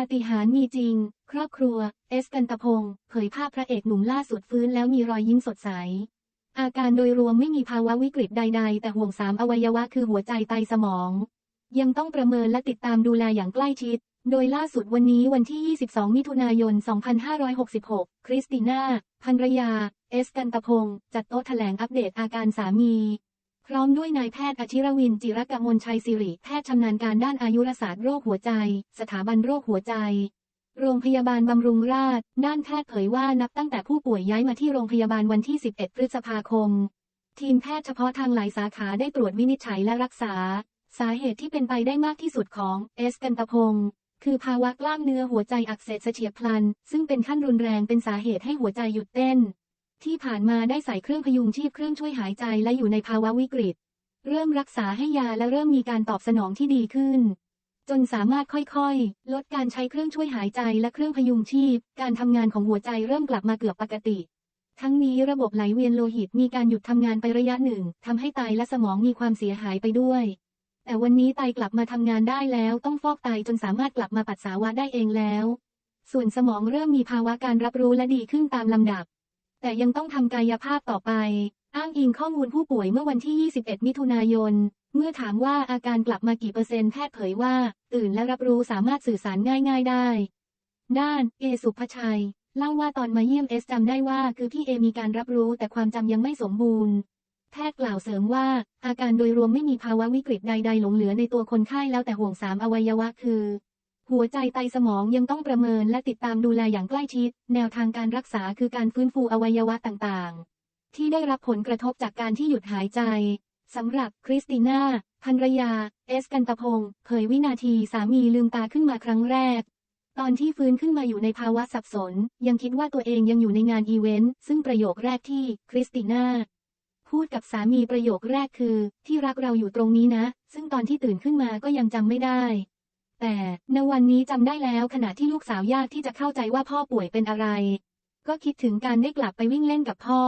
าฏิหาริย์มีจริง ครอบครัว เอสกันตพงศ์เผยภาพพระเอกหนุ่มล่าสุดฟื้นแล้วมีรอยยิ้มสดใส อาการโดยรวมไม่มีภาวะวิกฤตใด ๆ แต่ห่วงสามอวัยวะคือหัวใจไตสมอง ยังต้องประเมินและติดตามดูแลอย่างใกล้ชิด โดยล่าสุดวันนี้วันที่ 22 มิถุนายน 2566 คริสติน่าภรรยา เอสกันตพงศ์จัดโต๊ะแถลงอัปเดตอาการสามี พร้อมด้วยนายแพทย์อาชิรวินจิรกมลชัยสิริ แพทย์ชำนาญการด้านอายุรศาสตร์โรคหัวใจ สถาบันโรคหัวใจ โรงพยาบาลบำรุงราษฎร์ด้านแพทย์เผยว่านับตั้งแต่ผู้ป่วยย้ายมาที่โรงพยาบาลวันที่ 11 พฤษภาคม ทีมแพทย์เฉพาะทางหลายสาขาได้ตรวจวินิจฉัยและรักษา สาเหตุที่เป็นไปได้มากที่สุดของเอสกันตพงศ์คือภาวะกล้ามเนื้อหัวใจอักเสบเฉียบพลัน ซึ่งเป็นขั้นรุนแรงเป็นสาเหตุให้หัวใจหยุดเต้น ที่ผ่านมาได้ใส่เครื่องพยุงชีพเครื่องช่วยหายใจและอยู่ในภาวะวิกฤต เริ่มรักษาให้ยาและเริ่มมีการตอบสนองที่ดีขึ้น จนสามารถค่อยๆ ลดการใช้เครื่องช่วยหายใจและเครื่องพยุงชีพ การทำงานของหัวใจเริ่มกลับมาเกือบปกติ ทั้งนี้ระบบไหลเวียนโลหิตมีการหยุดทำงานไประยะหนึ่งทำให้ไตและสมองมีความเสียหายไปด้วย แต่วันนี้ไตกลับมาทำงานได้แล้วต้องฟอกไตจนสามารถกลับมาปัสสาวะได้เองแล้ว ส่วนสมองเริ่มมีภาวะการรับรู้และดีขึ้นตามลำดับ แต่ยังต้องทำกายภาพต่อไป อ้างอิงข้อมูลผู้ป่วยเมื่อวันที่ 21 มิถุนายน เมื่อถามว่าอาการกลับมากี่เปอร์เซ็นต์แพทย์เผยว่า ตื่นและรับรู้สามารถสื่อสารง่ายๆได้ ด้านเอสุภชัย เล่าว่าตอนมาเยี่ยมเอสจำได้ว่าคือพี่เอมีการรับรู้แต่ความจำยังไม่สมบูรณ์ แพทย์กล่าวเสริมว่า อาการโดยรวมไม่มีภาวะวิกฤตใด ๆ หลงเหลือในตัวคนไข้แล้วแต่ห่วงสามอวัยวะคือ หัวใจไตสมองยังต้องประเมินและติดตามดูแลอย่างใกล้ชิด แนวทางการรักษาคือการฟื้นฟูอวัยวะต่างๆ ที่ได้รับผลกระทบจากการที่หยุดหายใจสำหรับคริสติน่าภรรยา เอสกันตพงศ์เผยวินาทีสามีลืมตาขึ้นมาครั้งแรก ตอนที่ฟื้นขึ้นมาอยู่ในภาวะสับสน ยังคิดว่าตัวเองยังอยู่ในงานอีเวนต์ซึ่งประโยคแรกที่คริสติน่าพูดกับสามีประโยคแรกคือ ที่รักเราอยู่ตรงนี้นะ ซึ่งตอนที่ตื่นขึ้นมาก็ยังจำไม่ได้ แต่ในวันนี้จำได้แล้วขณะที่ลูกสาวยากที่จะเข้าใจว่าพ่อป่วยเป็นอะไร ก็คิดถึงการได้กลับไปวิ่งเล่นกับพ่อ